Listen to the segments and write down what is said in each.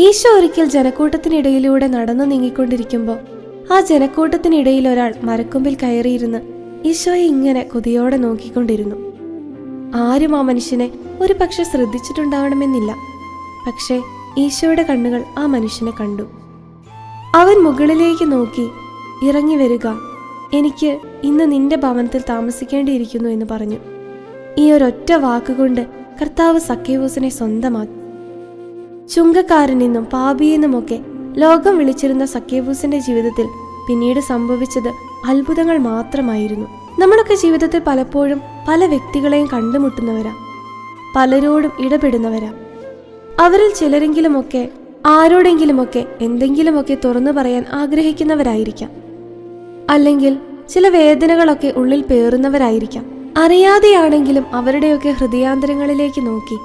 ഈശോ ഒരിക്കൽ ജനക്കൂട്ടത്തിനിടയിലൂടെ നടന്നു നീങ്ങിക്കൊണ്ടിരിക്കുമ്പോൾ ആ ജനക്കൂട്ടത്തിനിടയിൽ ഒരാൾ മരക്കൊമ്പിൽ കയറിയിരുന്ന് ഈശോയെ ഇങ്ങനെ കൊതിയോടെ നോക്കിക്കൊണ്ടിരുന്നു. ആരും ആ മനുഷ്യനെ ഒരു പക്ഷെ ശ്രദ്ധിച്ചിട്ടുണ്ടാവണമെന്നില്ല. പക്ഷേ ഈശോയുടെ കണ്ണുകൾ ആ മനുഷ്യനെ കണ്ടു. അവൻ മുകളിലേക്ക് നോക്കി ഇറങ്ങി വരിക. എനിക്ക് ഇന്ന് നിന്റെ ഭവനത്തിൽ താമസിക്കേണ്ടിയിരിക്കുന്നു എന്ന് പറഞ്ഞു. ഈ ഒരൊറ്റ വാക്കുകൊണ്ട് കർത്താവ് സക്കേവൂസിനെ സ്വന്തമാക്കി. ചുങ്കക്കാരനെന്നും പാപിയെന്നുമൊക്കെ ലോകം വിളിച്ചിരുന്ന സക്കേബൂസിന്റെ ജീവിതത്തിൽ പിന്നീട് സംഭവിച്ചത് അത്ഭുതങ്ങൾ മാത്രമായിരുന്നു. നമ്മളൊക്കെ ജീവിതത്തിൽ പലപ്പോഴും പല വ്യക്തികളെയും കണ്ടുമുട്ടുന്നവരാ പലരോടും ഇടപെടുന്നവരാ. അവരിൽ ചിലരെങ്കിലുമൊക്കെ ആരോടെങ്കിലുമൊക്കെ എന്തെങ്കിലുമൊക്കെ തുറന്നു പറയാൻ ആഗ്രഹിക്കുന്നവരായിരിക്കാം. അല്ലെങ്കിൽ ചില വേദനകളൊക്കെ ഉള്ളിൽ പേറുന്നവരായിരിക്കാം. അറിയാതെയാണെങ്കിലും അവരുടെയൊക്കെ ഹൃദയാന്തരങ്ങളിലേക്ക് നോക്കി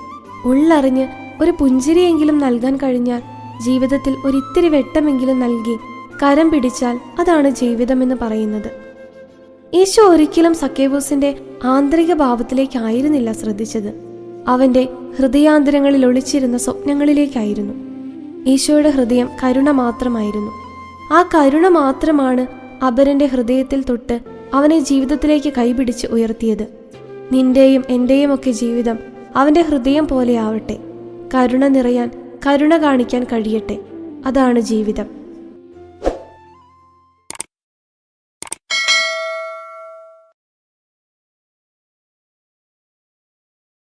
ഉള്ളറിഞ്ഞ് ഒരു പുഞ്ചിരിയെങ്കിലും നൽകാൻ കഴിഞ്ഞാൽ ജീവിതത്തിൽ ഒരിത്തിരി വെട്ടമെങ്കിലും നൽകി കരം പിടിച്ചാൽ അതാണ് ജീവിതമെന്ന് പറയുന്നത്. ഈശോ ഒരിക്കലും സക്കേബൂസിന്റെ ആന്തരിക ഭാവത്തിലേക്കായിരുന്നില്ല ശ്രദ്ധിച്ചത്. അവന്റെ ഹൃദയാന്തരങ്ങളിൽ ഒളിച്ചിരുന്ന സ്വപ്നങ്ങളിലേക്കായിരുന്നു. ഈശോയുടെ ഹൃദയം കരുണ മാത്രമായിരുന്നു. ആ കരുണ മാത്രമാണ് അപരന്റെ ഹൃദയത്തിൽ തൊട്ട് അവനെ ജീവിതത്തിലേക്ക് കൈപിടിച്ച് ഉയർത്തിയത്. നിന്റെയും എന്റെയും ഒക്കെ ജീവിതം അവന്റെ ഹൃദയം പോലെ ആവട്ടെ. കരുണ നിറയാൻ കരുണ കാണിക്കാൻ കഴിയട്ടെ. അതാണ് ജീവിതം.